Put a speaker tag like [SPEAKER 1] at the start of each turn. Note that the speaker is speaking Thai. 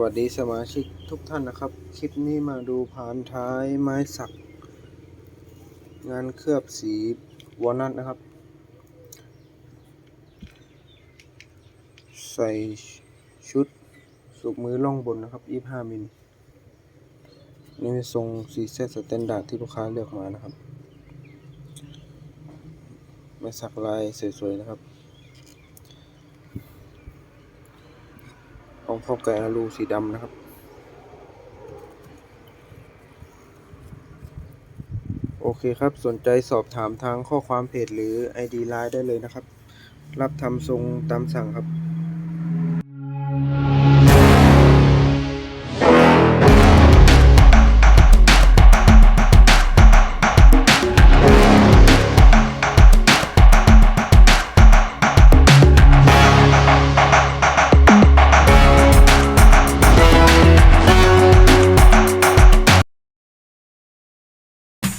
[SPEAKER 1] วัสดีสมาชิกทุกท่านนะครับ คลิปนี้มาดูผานท้ายไม้สัก งานเคลือบสีวอลนัทนะครับ ใส่ชุดสูบมือล่องบนนะครับ 25 มิลนี่เป็นทรงสีเซตสแตนดาร์ดที่ลูกค้าเลือกมานะครับ ไม้สักลายสวยๆนะครับ ของพ่อแก่ลูสีดำนะครับ โอเคครับสนใจสอบถามทางข้อความเพจหรือ ID ไลน์ได้เลยนะครับ รับทำทรงตามสั่งครับ